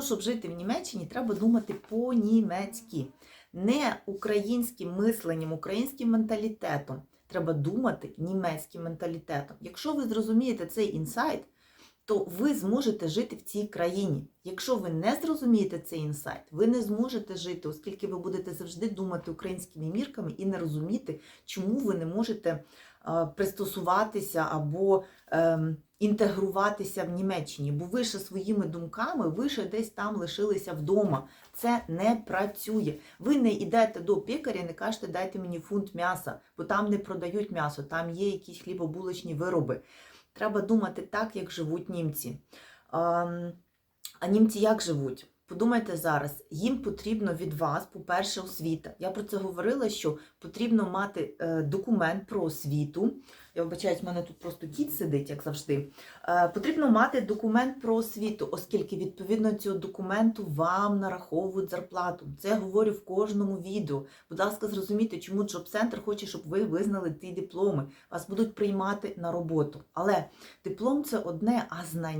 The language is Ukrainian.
того, щоб жити в Німеччині, треба думати по-німецьки, не українським мисленням, українським менталітетом. Треба думати німецьким менталітетом. Якщо ви зрозумієте цей інсайт, то ви зможете жити в цій країні. Якщо ви не зрозумієте цей інсайт, ви не зможете жити, оскільки ви будете завжди думати українськими мірками і не розуміти, чому ви не можете пристосуватися або ем, інтегруватися в Німеччині. Бо ви ще своїми думками, ви ще десь там лишилися вдома. Це не працює. Ви не йдете до пекаря, не кажете, дайте мені фунт м'яса, бо там не продають м'ясо, там є якісь хлібобулочні вироби. Треба думати так, як живуть німці. Ем, А німці як живуть? Подумайте зараз, їм потрібно від вас, по-перше, освіта. Я про це говорила, що потрібно мати е, документ про освіту. Я вибачаюсь, в мене тут просто кіт сидить, як завжди. Е, потрібно мати документ про освіту, оскільки відповідно цього документу вам нараховують зарплату. Це я говорю в кожному відео. Будь ласка, зрозумійте, чому Джоб-центр хоче, щоб ви визнали ті дипломи. Вас будуть приймати на роботу. Але диплом це одне, а знання.